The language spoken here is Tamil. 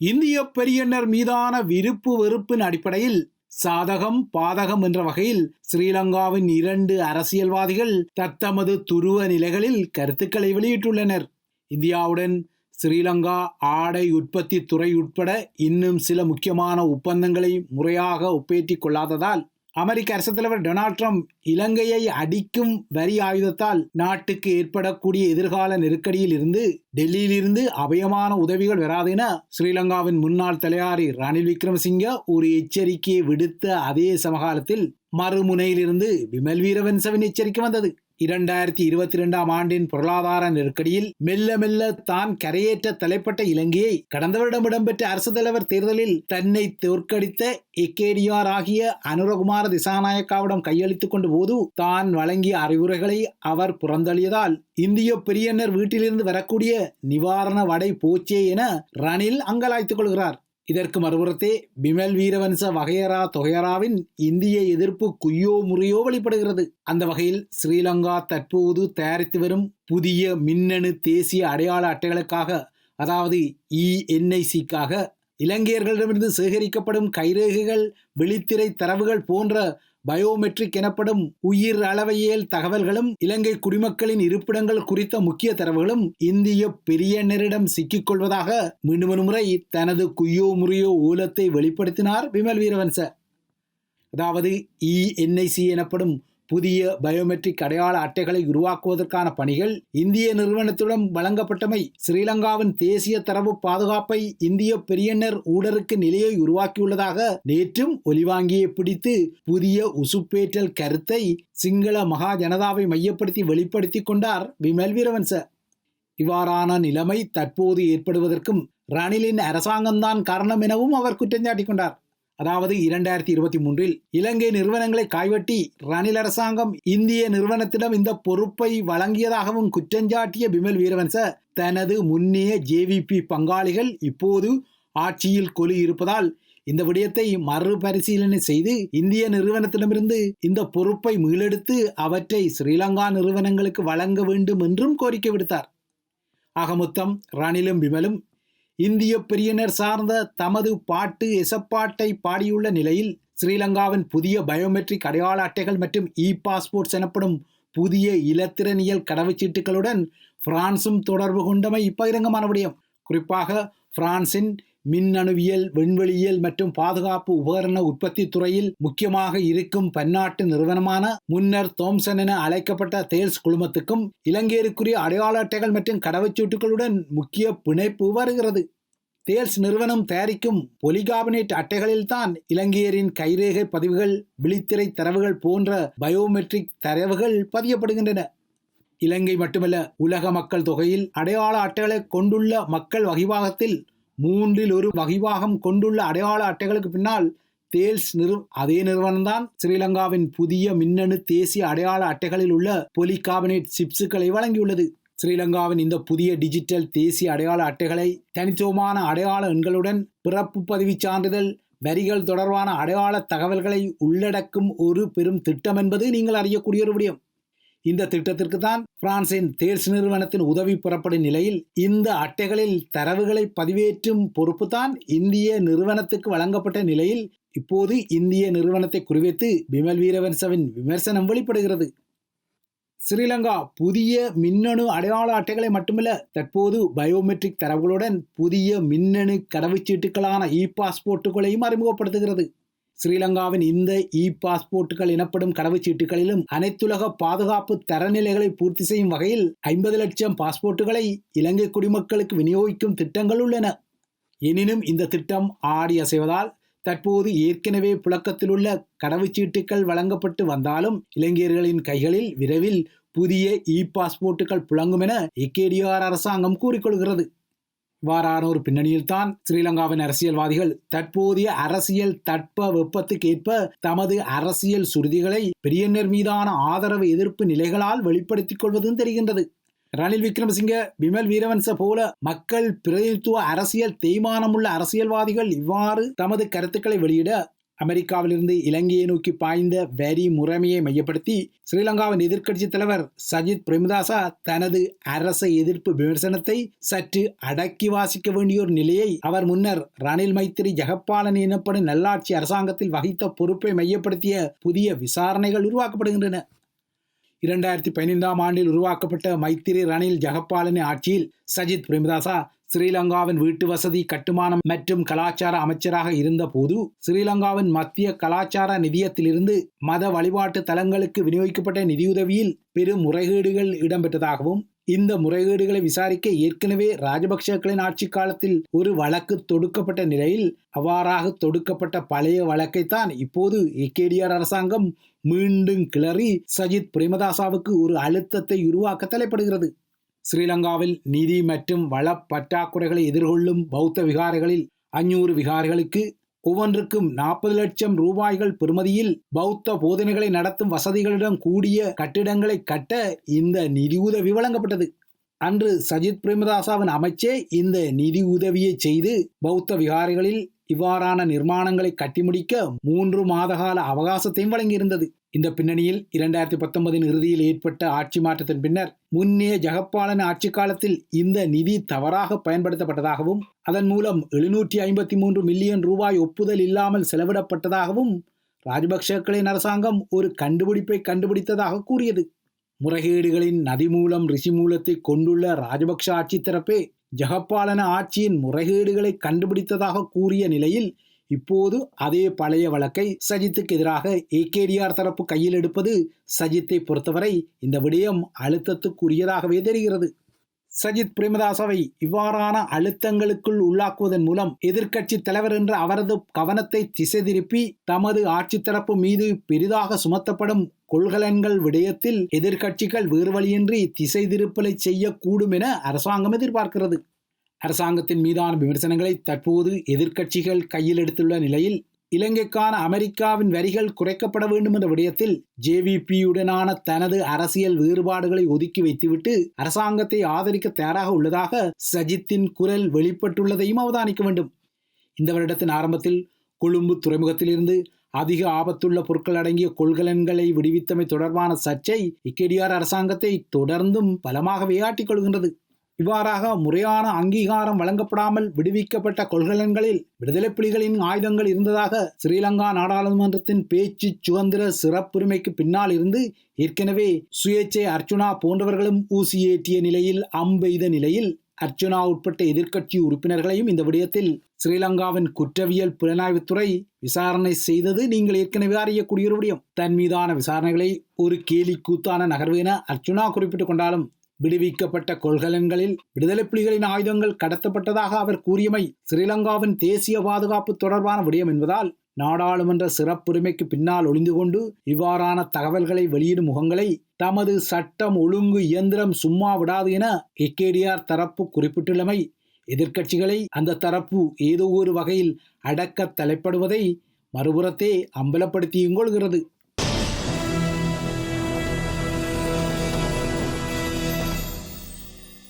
இந்திய பெரியனர் மீதான விருப்பு வெறுப்பின் அடிப்படையில் சாதகம் பாதகம் என்ற வகையில் ஸ்ரீலங்காவின் இரண்டு அரசியல்வாதிகள் தத்தமது துருவ நிலைகளில் கருத்துக்களை வெளியிட்டுள்ளனர். இந்தியாவுடன் ஸ்ரீலங்கா ஆடை உற்பத்தி துறை உட்பட இன்னும் சில முக்கியமான ஒப்பந்தங்களை முறையாக ஒப்பேற்றிக் கொள்ளாததால் அமெரிக்க அரசு தலைவர் டொனால்ட் ட்ரம்ப் இலங்கையை அடிக்கும் வரி ஆயுதத்தால் நாட்டுக்கு ஏற்படக்கூடிய எதிர்கால நெருக்கடியில் இருந்து டெல்லியிலிருந்து அபயமான உதவிகள் வராது என ஸ்ரீலங்காவின் முன்னாள் தலையாரி ரணில் விக்ரமசிங்க ஒரு எச்சரிக்கையை விடுத்த அதே சமகாலத்தில் மறுமுனையிலிருந்து விமல் வீரவன்சவின் எச்சரிக்கை வந்தது. இரண்டாயிரத்தி இருபத்தி இரண்டாம் ஆண்டின் பொருளாதார நெருக்கடியில் மெல்ல மெல்ல தான் கரையேற்ற தலைப்பட்ட இலங்கையை கடந்த வருடம் இடம்பெற்ற அரசு தலைவர் தேர்தலில் தன்னை தோற்கடித்த எக்கேடிஆர் ஆகிய அனுரகுமார திசாநாயக்காவிடம் கையளித்துக் கொண்ட போது தான் வழங்கிய அறிவுரைகளை அவர் புறந்தள்ளியதால் இந்திய பெரியன்னர் வீட்டிலிருந்து வரக்கூடிய நிவாரண வடை போச்சே என ரணில் அங்கலாய்த்துக் கொள்கிறார். இதற்கு மறுபுறத்தே பிமல் வீரவன்ச வகையரா தொகையராவின் இந்திய எதிர்ப்பு குய்யோ முறையோ வெளிப்படுகிறது அந்த வகையில் ஸ்ரீலங்கா தற்போது தயாரித்து வரும் புதிய மின்னணு தேசிய அடையாள அட்டைகளுக்காக அதாவது இஎன்ஐசிக்காக இலங்கையர்களிடமிருந்து சேகரிக்கப்படும் கைரேகைகள் வெளித்திரை தரவுகள் போன்ற பயோமெட்ரிக் எனப்படும் உயிர் அளவையியல் தகவல்களும் இலங்கை குடிமக்களின் இருப்பிடங்கள் குறித்த முக்கிய தரவுகளும் இந்திய பெரியனரிடம் சிக்கிக் கொள்வதாக மீண்டும் ஒரு முறை தனது குய்யோ முறையோ ஊலத்தை வெளிப்படுத்தினார் விமல் வீரவன்ச. அதாவது இஎன்ஐசி எனப்படும் புதிய பயோமெட்ரிக் அடையாள அட்டைகளை உருவாக்குவதற்கான பணிகள் இந்திய நிறுவனத்துடன் வழங்கப்பட்டமை ஸ்ரீலங்காவின் தேசிய தரவு பாதுகாப்பை இந்திய பெரியண்ணர் ஊடருக்கு நிலையை உருவாக்கியுள்ளதாக நேற்றும் ஒலிவாங்கியை பிடித்து புதிய உசுப்பேற்றல் கருத்தை சிங்கள மகா ஜனதாவை மையப்படுத்தி வெளிப்படுத்தி கொண்டார் விமல் வீரவன்ச. இவ்வாறான நிலைமை தற்போது ஏற்படுவதற்கும் ரணிலின் அரசாங்கம்தான் காரணம் எனவும் அவர் குற்றஞ்சாட்டிக் கொண்டார். அதாவது இரண்டாயிரத்தி இருபத்தி மூன்றில் இலங்கை நிறுவனங்களை கைவட்டி ரணில் அரசாங்கம் இந்திய நிறுவனத்திடம் இந்த பொறுப்பை வழங்கியதாகவும் குற்றஞ்சாட்டிய பிமல் வீரவன்ச தனது முன்னைய ஜேவிபி பங்காளிகள் இப்போது ஆட்சியில் கொலி இருப்பதால் இந்த விடயத்தை மறுபரிசீலனை செய்து இந்திய நிறுவனத்திடமிருந்து இந்த பொறுப்பை மீளெடுத்து அவற்றை ஸ்ரீலங்கா நிறுவனங்களுக்கு வழங்க வேண்டும் என்றும் கோரிக்கை விடுத்தார். ஆக மொத்தம் ரணிலும் விமலும் இந்திய பிரியனர் சார்ந்த தமது பாட்டு எசப்பாட்டை பாடியுள்ள நிலையில் ஸ்ரீலங்காவின் புதிய பயோமெட்ரிக் அடையாள அட்டைகள் மற்றும் இ பாஸ்போர்ட்ஸ் எனப்படும் புதிய இலத்திரனியல் கடவுச்சீட்டுகளுடன் பிரான்சும் தொடர்பு கொண்டமை பகிரங்கமான விடயம். குறிப்பாக பிரான்சின் மின்னணுவியல் விண்வெளியியல் மற்றும் பாதுகாப்பு உபகரண உற்பத்தி துறையில் முக்கியமாக இருக்கும் பன்னாட்டு நிறுவனமான முன்னர் தோம்சன் என அழைக்கப்பட்ட தேல்ஸ் குழுமத்துக்கும் இலங்கையருக்குரிய அடையாள அட்டைகள் மற்றும் கடவுச்சீட்டுகளுடன் முக்கிய பிணைப்பு வருகிறது. தேல்ஸ் நிறுவனம் தயாரிக்கும் பொலிகார்பனேட் அட்டைகளில்தான் இலங்கையரின் கைரேகை பதிவுகள் விழித்திரை தரவுகள் போன்ற பயோமெட்ரிக் தரவுகள் பதியப்படுகின்றன. இலங்கை மட்டுமல்ல உலக மக்கள் தொகையில் அடையாள அட்டைகளை கொண்டுள்ள மக்கள் வகிவாகத்தில் மூன்றில் ஒரு வகிவாகம் கொண்டுள்ள அடையாள அட்டைகளுக்கு பின்னால் தேல்ஸ் நிறு அதே நிறுவனம்தான் ஸ்ரீலங்காவின் புதிய மின்னணு தேசிய அடையாள அட்டைகளில் உள்ள பொலிகார்பனேட் சிப்ஸுகளை வழங்கியுள்ளது. ஸ்ரீலங்காவின் இந்த புதிய டிஜிட்டல் தேசிய அடையாள அட்டைகளை தனித்துவமான அடையாள எண்களுடன் பிறப்பு பதிவுச் சான்றிதழ் வரிகள் தொடர்பான அடையாள தகவல்களை உள்ளடக்கும் ஒரு பெரும் திட்டம் என்பது நீங்கள் அறியக்கூடிய ஒரு விடயம். இந்த திட்டத்திற்கு தான் பிரான்சின் தேர்ஸ் நிறுவனத்தின் உதவி புறப்படும் நிலையில் இந்த அட்டைகளில் தரவுகளை பதிவேற்றும் பொறுப்பு தான் இந்திய நிறுவனத்துக்கு வழங்கப்பட்ட நிலையில் இப்போது இந்திய நிறுவனத்தை குறிவைத்து பிமல் வீரவன்சவின் விமர்சனம் வெளிப்படுகிறது. ஸ்ரீலங்கா புதிய மின்னணு அடையாள அட்டைகளை மட்டுமல்ல தற்போது பயோமெட்ரிக் தரவுகளுடன் புதிய மின்னணு கடவுச்சீட்டுகளான இ பாஸ்போர்ட்டுகளையும் அறிமுகப்படுத்துகிறது. ஸ்ரீலங்காவின் இந்த இ பாஸ்போர்ட்டுகள் எனப்படும் கடவுச்சீட்டுகளிலும் அனைத்துலக பாதுகாப்பு தரநிலைகளை பூர்த்தி செய்யும் வகையில் ஐம்பது லட்சம் பாஸ்போர்ட்டுகளை இலங்கை குடிமக்களுக்கு விநியோகிக்கும் திட்டங்கள் உள்ளன. எனினும் இந்த திட்டம் ஆடி அசைவதால் தற்போது ஏற்கனவே புழக்கத்தில் உள்ள கடவுச்சீட்டுகள் வழங்கப்பட்டு வந்தாலும் இளைஞர்களின் கைகளில் விரைவில் புதிய இ பாஸ்போர்ட்டுகள் புழங்கும் என இக்கேடிஆர் அரசாங்கம் கூறிக்கொள்கிறது. இவ்வாறான ஒரு பின்னணியில்தான் ஸ்ரீலங்காவின் அரசியல்வாதிகள் தற்போதைய அரசியல் தட்ப வெப்பத்துக்கேற்ப தமது அரசியல் சுருதிகளை பெரியனர் மீதான ஆதரவு எதிர்ப்பு நிலைகளால் வெளிப்படுத்திக் கொள்வதும் தெரிகின்றது. ரணில் விக்ரமசிங்க விமல் வீரவன்ச போல மக்கள் பிரதிநிதித்துவ அரசியல் தேய்மானமுள்ள அரசியல்வாதிகள் இவ்வாறு தமது கருத்துக்களை வெளியிட அமெரிக்காவிலிருந்து இலங்கையை நோக்கி பாய்ந்த வரி முறைமையை மையப்படுத்தி ஸ்ரீலங்காவின் எதிர்க்கட்சித் தலைவர் சஜித் பிரேமதாசா தனது அரச எதிர்ப்பு விமர்சனத்தை சற்று அடக்கி வாசிக்க வேண்டிய ஒரு நிலையை அவர் முன்னர் ரணில் மைத்திரி ஜெகப்பாலன் எனப்படும் நல்லாட்சி அரசாங்கத்தில் வகித்த பொறுப்பை மையப்படுத்திய புதிய விசாரணைகள் உருவாக்கப்படுகின்றன. இரண்டாயிரத்தி பதினைந்தாம் ஆண்டில் உருவாக்கப்பட்ட மைத்திரி ரணில் ஜெகப்பாலனின் ஆட்சியில் சஜித் பிரேமதாசா ஸ்ரீலங்காவின் வீட்டு வசதி கட்டுமானம் மற்றும் கலாச்சார அமைச்சராக இருந்தபோது ஸ்ரீலங்காவின் மத்திய கலாச்சார நிதியத்திலிருந்து மத வழிபாட்டு தலங்களுக்கு விநியோகிக்கப்பட்ட நிதியுதவியில் பெரும் முறைகேடுகள் இடம்பெற்றதாகவும் இந்த முறைகேடுகளை விசாரிக்க ஏற்கனவே ராஜபக்சேக்களின் ஆட்சி காலத்தில் ஒரு வழக்கு தொடுக்கப்பட்ட நிலையில் அவ்வாறாக தொடுக்கப்பட்ட பழைய வழக்கைத்தான் இப்போது ஏகேடிஆர் அரசாங்கம் மீண்டும் கிளறி சஜித் பிரேமதாசாவுக்கு ஒரு அழுத்தத்தை உருவாக்க தலைப்படுகிறது. ஸ்ரீலங்காவில் நிதி மற்றும் வள பற்றாக்குறைகளை எதிர்கொள்ளும் பௌத்த விகாரைகளில் அஞ்சூறு விகாரைகளுக்கு ஒவ்வொன்றுக்கும் நாற்பது லட்சம் ரூபாய்கள் பெறுமதியில் பௌத்த போதனைகளை நடத்தும் வசதிகளுடன் கூடிய கட்டிடங்களை கட்ட இந்த நிதியுதவி வழங்கப்பட்டது. அன்று சஜித் பிரேமதாசாவின் அமைச்சே இந்த நிதி உதவியை செய்து பௌத்த விகாரைகளில் இவ்வாறான நிர்மாணங்களை கட்டி முடிக்க மூன்று மாதகால அவகாசத்தையும் வழங்கியிருந்தது. இந்த பின்னணியில் இரண்டாயிரத்தி பத்தொன்பதின் இறுதியில் ஏற்பட்ட ஆட்சி மாற்றத்தின் பின்னர் முன்னே ஜெகப்பாலன் ஆட்சி காலத்தில் இந்த நிதி தவறாக பயன்படுத்தப்பட்டதாகவும் அதன் மூலம் எழுநூற்றி ஐம்பத்தி மூன்று மில்லியன் ரூபாய் ஒப்புதல் இல்லாமல் செலவிடப்பட்டதாகவும் ராஜபக்சக்களின் அரசாங்கம் ஒரு கண்டுபிடிப்பை கண்டுபிடித்ததாக கூறியது. முறைகேடுகளின் நதி மூலம் ரிஷி மூலத்தை கொண்டுள்ள ராஜபக்ஷ ஆட்சி தரப்பே ஜெகப்பாலன ஆட்சியின் முறைகேடுகளை கண்டுபிடித்ததாக கூறிய நிலையில் இப்போது அதே பழைய வழக்கை சஜித்துக்கு எதிராக ஏகேடிஆர் தரப்பு கையில் எடுப்பது சஜித்தை பொறுத்தவரை இந்த விடயம் அழுத்தத்துக்குரியதாகவே தெரிகிறது. சஜித் பிரேமதாசவை இவ்வாறான அழுத்தங்களுக்குள் உள்ளாக்குவதன் மூலம் எதிர்க்கட்சி தலைவர் என்ற அவரது கவனத்தை திசை திருப்பி தமது ஆட்சி தரப்பு மீது பெரிதாக சுமத்தப்படும் கொள்கலன்கள் விடயத்தில் எதிர்க்கட்சிகள் வேறுவழியின்றி திசை திருப்பலை செய்யக்கூடும் என அரசாங்கம் எதிர்பார்க்கிறது. அரசாங்கத்தின் மீதான விமர்சனங்களை தற்போது எதிர்க்கட்சிகள் கையில் எடுத்துள்ள நிலையில் இலங்கைக்கான அமெரிக்காவின் வரிகள் குறைக்கப்பட வேண்டும் என்ற விடயத்தில் ஜேவிபியுடனான தனது அரசியல் வேறுபாடுகளை ஒதுக்கி வைத்துவிட்டு அரசாங்கத்தை ஆதரிக்க தயாராக உள்ளதாக சஜித்தின் குரல் வெளிப்பட்டுள்ளதையும் அவதானிக்க வேண்டும். இந்த வருடத்தின் ஆரம்பத்தில் கொழும்பு துறைமுகத்திலிருந்து அதிக ஆபத்துள்ள பொருட்கள் அடங்கிய கொள்கலன்களை விடுவித்தமை தொடர்பான சர்ச்சை இக்கெடியார் அரசாங்கத்தை தொடர்ந்தும் பலமாக வியாட்டிக் கொள்கின்றது. இவ்வாறாக முறையான அங்கீகாரம் வழங்கப்படாமல் விடுவிக்கப்பட்ட கொள்கலன்களில் விடுதலை புலிகளின் ஆயுதங்கள் இருந்ததாக ஸ்ரீலங்கா நாடாளுமன்றத்தின் பேச்சு சுதந்திர சிறப்புரிமைக்கு பின்னால் இருந்து ஏற்கனவே சுயேச்சை அர்ச்சுனா போன்றவர்களும் ஊசியேற்றிய நிலையில் அம்பெய்த நிலையில் அர்ச்சுனா உட்பட்ட எதிர்க்கட்சி உறுப்பினர்களையும் இந்த விடயத்தில் ஸ்ரீலங்காவின் குற்றவியல் புலனாய்வுத்துறை விசாரணை செய்தது நீங்கள் ஏற்கனவே அறியக்கூடிய ஒரு விடயம். தன் மீதான விசாரணைகளை ஒரு கேலி கூத்தான நகர்வு என அர்ச்சுனா குறிப்பிட்டுக் கொண்டாலும் விடுவிக்கப்பட்ட கொள்கலன்களில் விடுதலை புலிகளின் ஆயுதங்கள் கடத்தப்பட்டதாக அவர் கூறியமை ஸ்ரீலங்காவின் தேசிய பாதுகாப்பு தொடர்பான விடயம் என்பதால் நாடாளுமன்ற சிறப்புரிமைக்கு பின்னால் ஒளிந்து கொண்டு இவ்வாறான தகவல்களை வெளியிடும் முகங்களை தமது சட்டம் ஒழுங்கு இயந்திரம் சும்மா விடாது என எக்கேடிஆர் தரப்பு குறிப்பிட்டுள்ளமை எதிர்க்கட்சிகளை அந்த தரப்பு ஏதோ ஒரு வகையில் அடக்க தலைப்படுவதை மறுபுறத்தே அம்பலப்படுத்தியும் கொள்கிறது